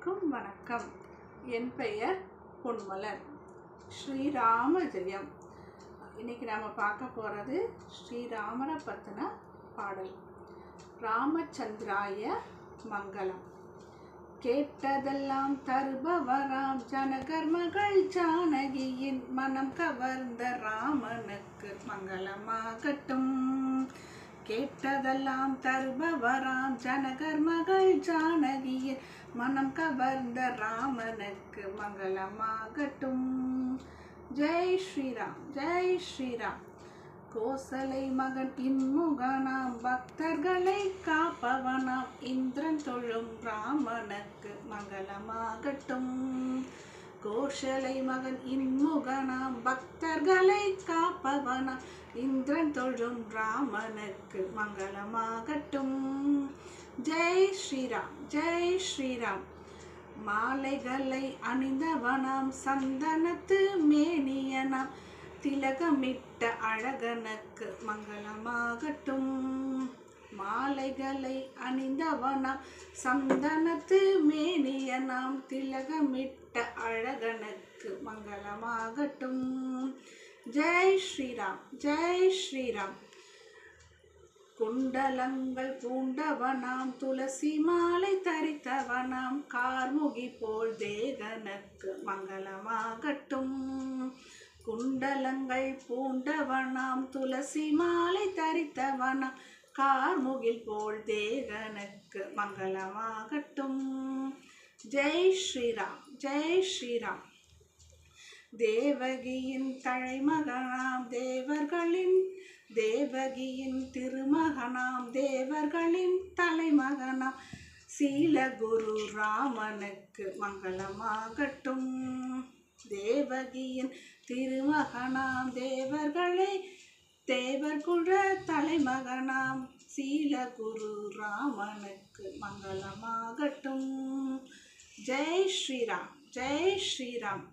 அனைவருக்கும் வணக்கம். என் பெயர் பொன்மலர். ஸ்ரீராம ஜெயம் இன்னைக்கு நாம் பார்க்க போகிறது ஸ்ரீராமரை பற்றின பாடல். ராமச்சந்திராய மங்களம். கேட்டதெல்லாம் தருபவராம் ஜனகர் மகள் ஜானகியின் மனம் கவர்ந்த ராமனுக்கு மங்களமாகட்டும். கேட்டதெல்லாம் தருபவராம் ஜனகர் மகள் ஜானகியின் மனம் கவர்ந்த ராமனுக்கு மங்களமாகட்டும். ஜெய் ஸ்ரீராம் ஜெய் ஸ்ரீராம். கோசலை மகன் இன்முகனாம் பக்தர்களை காப்பவனாம். இந்திரன் தொழும் ராமனுக்கு மங்களமாகட்டும். கோஷலை மகன் இன்முகனாம் பக்தர்களை காப்பவனாம் இந்திரன் தொழும் ராமனுக்கு மங்களமாகட்டும். ஜெய் ஸ்ரீராம் ஜெய் ஸ்ரீராம். மாலைகளை அணிந்தவனாம் சந்தனத்து மேனியனாம். திலகமிட்ட அழகனுக்கு மங்களமாகட்டும். மாலைகளை அணிந்தவனாம் சந்தனத்து மேனியனாம் திலகமிட்ட அழகனுக்கு மங்களமாகட்டும். ஜெய் ஸ்ரீராம் ஜெய் ஸ்ரீராம். குண்டலங்கள் பூண்டவனாம் துளசி மாலை தரித்தவனாம் கார்முகி போல் தேகனுக்கு மங்களமாகட்டும். குண்டலங்கள் பூண்டவனாம் துளசி மாலை தரித்தவனாம் கார்முகில் போல் தேகனுக்கு மங்களமாகட்டும். ஜெய் ஸ்ரீராம் ஜெய் ஸ்ரீராம். தேவகியின் தலைமகனாம் தேவர்களின் தேவகியின் திருமகனாம் தேவர்களின் தலைமகனாம் சீலகுரு ராமனுக்கு மங்களமாகட்டும். தேவகியின் திருமகனாம் தேவர்களை தேவர்குழ தலைமகனாம். சீலகுரு ராமனுக்கு மங்களமாகட்டும். ஜெய் ஸ்ரீராம் ஜெய் ஸ்ரீராம்.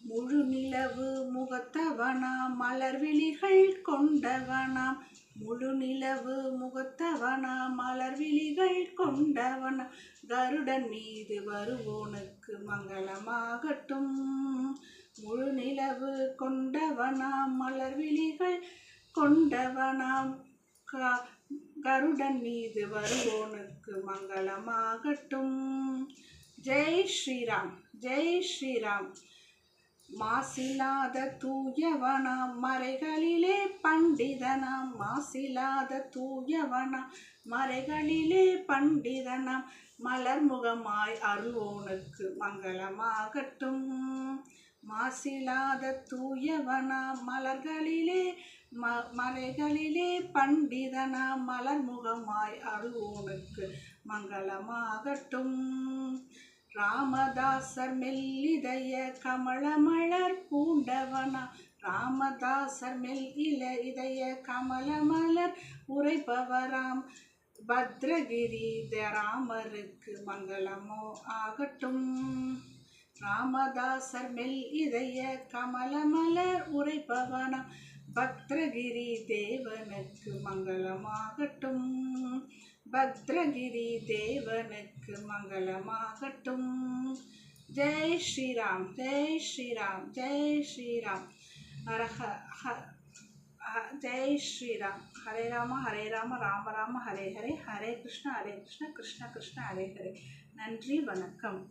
முழு நிலவு முகத்தவனாம் மலர்விழிகள் கொண்டவனாம். முழு நிலவு முகத்தவனாம் மலர்விழிகள் கொண்டவனா. கருடன் மீது வருவோனுக்கு மங்களமாகட்டும். முழு நிலவு கொண்டவனாம் மலர்விழிகள் கொண்டவனாம் கருடன் மீது வருவோனுக்கு மங்களமாகட்டும். ஜெய் ஸ்ரீராம் ஜெய் ஸ்ரீராம். மாசிலாத தூயவனாம் மறைகளிலே பண்டிதனாம் மாசிலாத தூயவனாம் மறைகளிலே பண்டிதனாம் மலர்முகமாய் அருள்வோனுக்கு மங்களமாகட்டும். மாசிலாத தூயவனாம் மலர்களிலே ம மலைகளிலே பண்டிதனாம் மலர்முகமாய் அருள்வோனுக்கு மங்களமாகட்டும். ராமதாசர் மெல்லிதய கமலமலர் பூண்டவனா. ராமதாசர் மெல் இல இதய கமலமலர் உரைப்பவராம். பத்ரகிரி ராமருக்கு மங்களமோ ஆகட்டும். ராமதாசர் மெல் இதய கமலமலர் உரைப்பவனாம் பத்ரகிரி தேவனுக்கு மங்களமாகட்டும். பத்ரகிரி தேவனுக்கு மங்களமாகட்டும். ஜெய் ஸ்ரீராம் ஜெய் ஸ்ரீராம் ஜெய் ஸ்ரீராம். ஹரஹ ஹ- ஜெய் ஸ்ரீராம். ஹரே ராம ஹரே ராம ராம ராம ஹரே ஹரே. ஹரே கிருஷ்ண ஹரே கிருஷ்ண கிருஷ்ண கிருஷ்ண ஹரே ஹரே. நன்றி வணக்கம்.